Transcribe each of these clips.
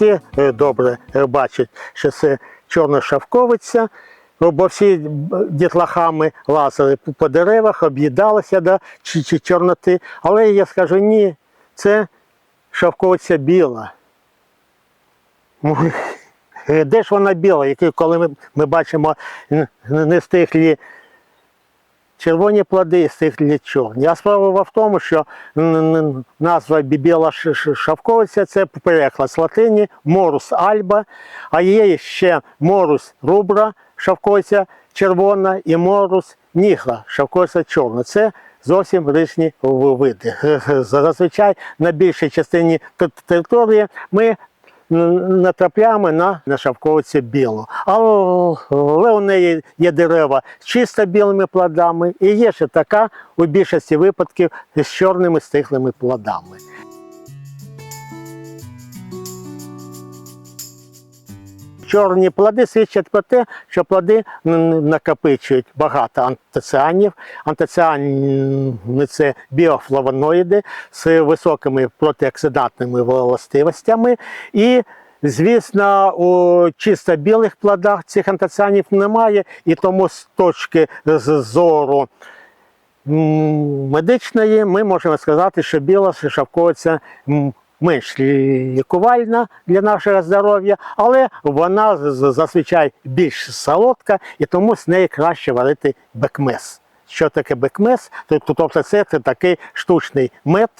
всі е, добре е, бачать, що це чорна шовковиця. Бо всі дітлахами лазили по- деревах, об'їдалися чи чорноти. Але я скажу ні, це шовковиця біла. Е, Де ж вона біла, коли ми, ми бачимо н- червоні плоди, стихлі чорні. А справа в тому, що назва бі- біла ш- ш- це переклад з латині морус альба, а є ще морус рубра, шовковиця червона, і морус нігра, шовковиця чорна. Це зовсім різні види. Зазвичай на більшій частині території ми натрапляємо на, на шовковицю білу. Але, у неї є дерева з чисто білими плодами, і є ще така у більшості випадків з чорними стиглими плодами. Чорні плоди свідчать про те, що плоди накопичують багато антоціанів. Антоціани – це біофлавоноїди з високими протиоксидантними властивостями. І, звісно, у чисто білих плодах цих антоціанів немає, і тому з точки зору медичної ми можемо сказати, що біла шовковиця м, менш лікувальна для нашого здоров'я, але вона зазвичай більш солодка і тому з неї краще варити бекмес. Що таке бекмес? Тобто це такий штучний мед.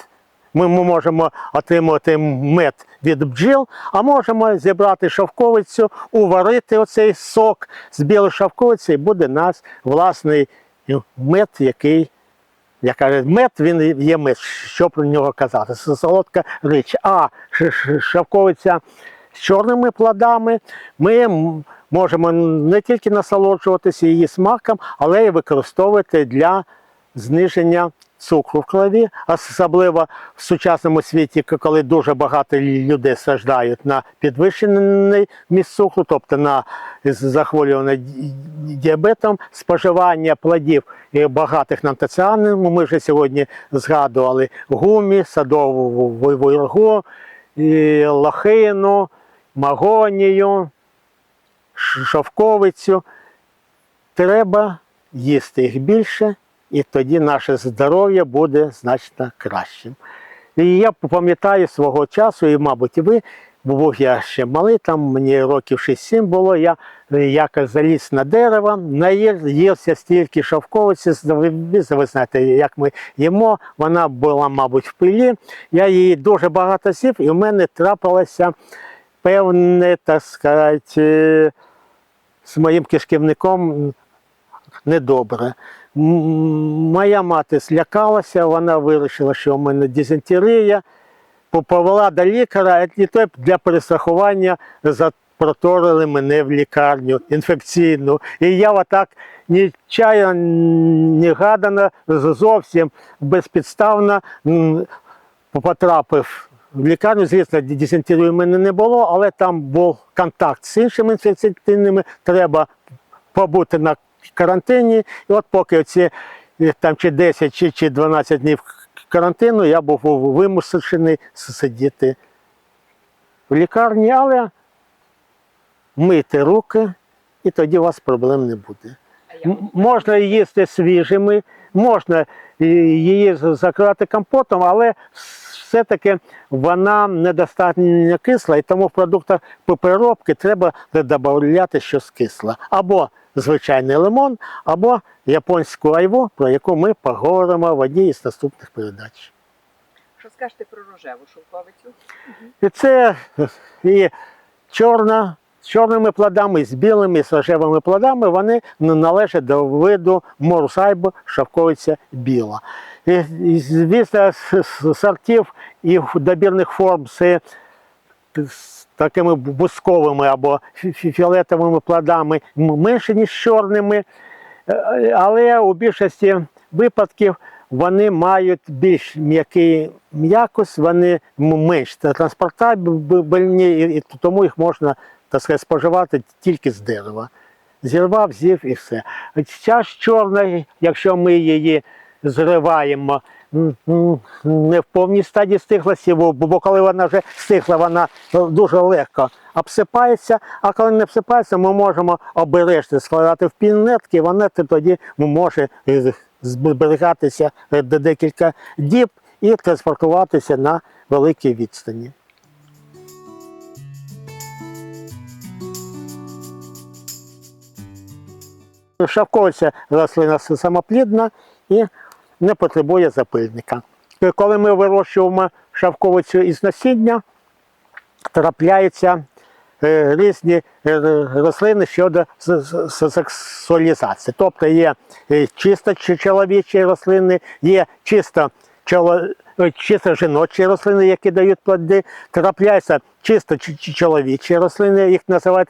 Ми можемо отримати мед від бджіл, а можемо зібрати шовковицю, уварити оцей сок з білої шовковиці, і буде нас власний мед, який, як кажуть, мед він є мед. Що про нього казати? Солодка річ. А ш- ш- шовковиця з чорними плодами ми можемо не тільки насолоджуватися її смаком, але й використовувати для зниження цукру в крові, особливо в сучасному світі, коли дуже багато людей страждають на підвищений міст цукру, тобто на захворювання діабетом, споживання плодів багатих на. Ми вже сьогодні згадували гумі, садову виргу, лохину, магонію, шовковицю. Треба їсти їх більше, і тоді наше здоров'я буде значно кращим. І я пам'ятаю свого часу, і, мабуть, і ви, бо був я ще малий, там мені років 6-7 було, я якось заліз на дерево, наївся стільки шовковиці, ви, знаєте, як ми їмо, вона була, мабуть, в пилі. Я її дуже багато сів, і в мене трапилося певне, так сказати, з моїм кишківником недобре. Моя мати злякалася, вона вирішила, що у мене дизентерія, по- повела до лікаря, і той для перестрахування запроторили мене в лікарню інфекційну. І я отак нічая, ні гадано, зовсім безпідставно потрапив в лікарню. Звісно, дизентерії в мене не було, але там був контакт з іншими інфекційними. Треба побути на карантині. І от поки оці е, там чи 10 чи, чи 12 днів карантину, я був вимушений сидіти в лікарні, але мити руки, і тоді у вас проблем не буде. Можна їсти свіжими, можна її з- закривати компотом, але все-таки вона недостатньо кисла, і тому в продуктах переробки треба додати щось кисле. Або звичайний лимон, або японську айву, про яку ми поговоримо в одній із наступних передач. Що скажете про рожеву шовковицю? І це і чорна, з чорними плодами, з білими, з рожевими плодами, вони належать до виду морсайбо шовковиця біла. Звісно, з- сортів і добірних форм з такими бусковими або фі- фі- фіолетовими плодами менше, ніж чорними. Е, Але у більшості випадків вони мають більш м'який м'якость, вони менш транспортабельні, і тому їх можна так сказати, споживати тільки з дерева. Зірвав, з'їв і все. Ця ж чорна, якщо ми її зриваємо не в повній стадії стиглості, бо, коли вона вже стигла, вона е, дуже легко обсипається, а коли не обсипається, ми можемо обережно складати в пінетки, вона тоді може зберігатися декілька діб і транспортуватися на великій відстані. Шавковиця рослина самоплідна і не потребує запильника. Коли ми вирощуємо шавковицю із насіння, трапляються е, різні е, рослини щодо сексуалізації. Тобто є е, чисто чоловічі рослини, є чисто Чисто жіночі рослини, які дають плоди, трапляються чисто чи- чи- чоловічі рослини, їх називають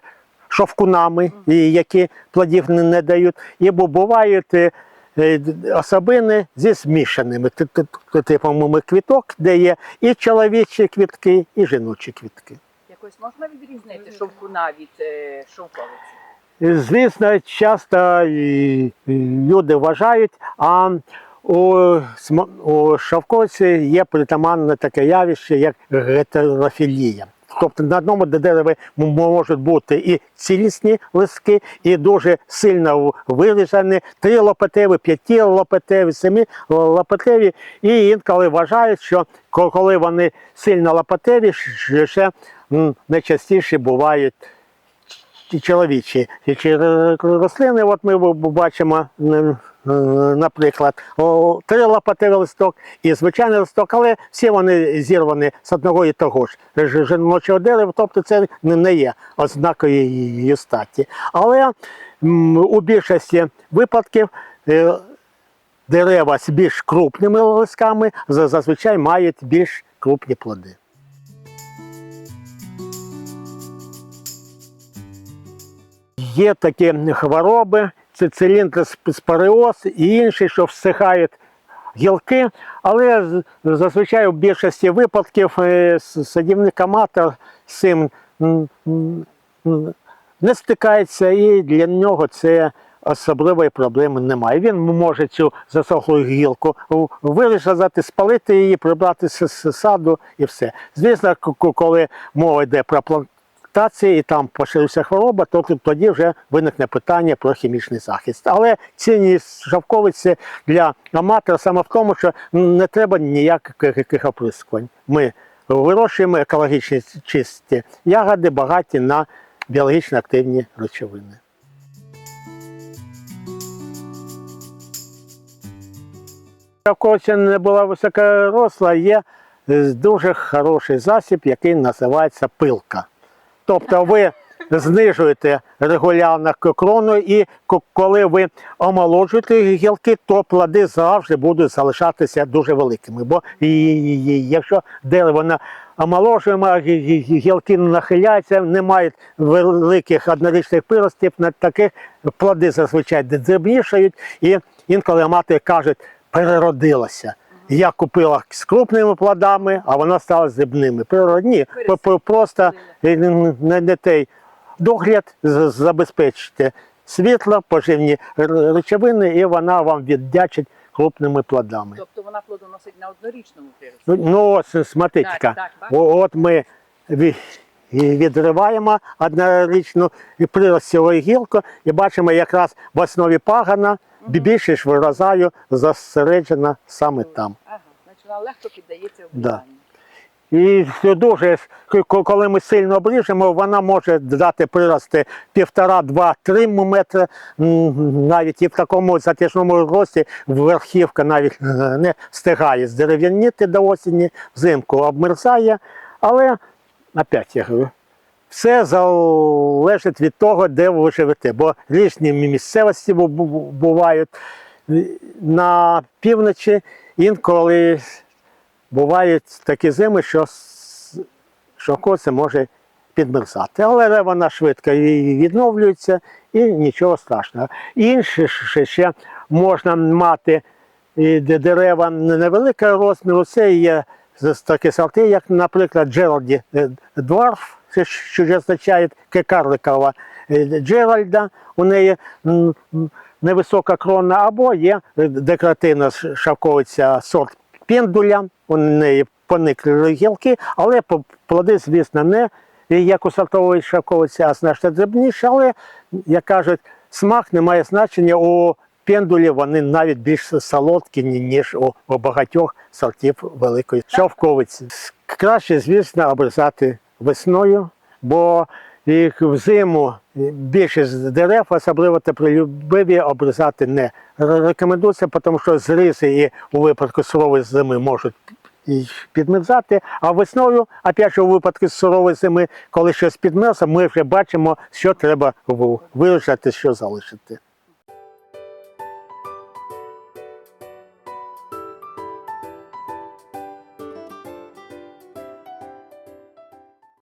шовкунами, які плодів не, дають. І бувають е, е, особини зі змішаними ти- ти- ти- типами квіток, де є і чоловічі квітки, і жіночі квітки. Якось можна відрізнити шовкуна від е, шовковиці? Звісно, часто люди вважають, а у, у шовковці є притаманне таке явище, як гетерофілія. Тобто на одному дереві можуть бути і цілісні листки, і дуже сильно в- вирізані, три лопатеві, п'яті лопатеві, семі лопатеві. І інколи вважають, що коли вони сильно лопатеві, ще- найчастіше бувають чоловічі чи рослини. От ми бачимо, наприклад, три лопатевий листок і звичайний листок, але всі вони зірвані з одного і того ж жіночого дерева, тобто це не- є ознакою її статі. Але у більшості випадків. е, Дерева з більш крупними листками зазвичай мають більш крупні плоди. Є такі хвороби, це циліндроспоріоз і інші, що всихають гілки, але зазвичай у більшості випадків е, с- садівник-аматор з цим не стикається, і для нього це особливої проблеми немає. Він може цю засохлу гілку вирізати, спалити її, прибрати з саду і все. Звісно, коли мова йде про плантації і там поширився хвороба, то тоді вже виникне питання про хімічний захист. Але цінність шовковиці для аматора саме в тому, що не треба ніяких яких оприскувань. Ми вирощуємо екологічні чисті ягоди, багаті на біологічно активні речовини. Шовковиця не була високоросла, є е, дуже хороший засіб, який називається пилка. Тобто ви знижуєте регулярно крону, і коли ви омолоджуєте гілки, то плоди завжди будуть залишатися дуже великими. Бо якщо дерево на гі- гілки нахиляються, не мають великих однорічних приростів, на таких плоди зазвичай дрібнішають, і інколи мати кажуть, переродилася. Я купила з крупними плодами, а вона стала з дрібними. Природні, просто е, не, не той догляд забезпечите світло, поживні речовини, і вона вам віддячить крупними плодами. Тобто вона плодоносить на однорічному прирості. Ну, Ну, смотрите, Так, так, бачите? О- от ми відриваємо однорічну і приростілу гілку і бачимо якраз в основі пагана більше ж виразаю зосереджена саме там. Ага, значить вона легко піддається Да. обрізанню. І дуже, коли ми сильно обріжемо, вона може дати прирости півтора, два, три метри, навіть і в такому затяжному рості верхівка навіть е, не встигає здерев'яніти до осені, взимку обмерзає. Але, опять я говорю, все залежить від того, де ви живете, бо різні місцевості бу- бу- бувають на півночі, інколи бувають такі зими, що, с- що коце може підмерзати. Але вона швидко відновлюється і нічого страшного. Інше ще, можна мати дерева невеликого розміру. Це є такі сорти, як, наприклад, Джеральді е, Дворф, це що ж означає карликова е, Джеральда. У неї невисока крона, або є е, декоративна ш- шовковиця сорт пендуля, у неї поникли гілки, але плоди, звісно, не як у сортової шовковиці, а значно дрібніші, але, як кажуть, смак не має значення. У пендулі вони навіть більш солодкі, ніж у, у багатьох сортів великої шовковиці. Краще, звісно, обрізати весною, бо їх взиму більшість дерев, особливо теплолюбиві, обрізати не рекомендується, тому що зризи і у випадку сурової зими можуть підмерзати, а весною, опять же, у випадку сурової зими, коли щось підмерзло, ми вже бачимо, що треба вирішити, що залишити.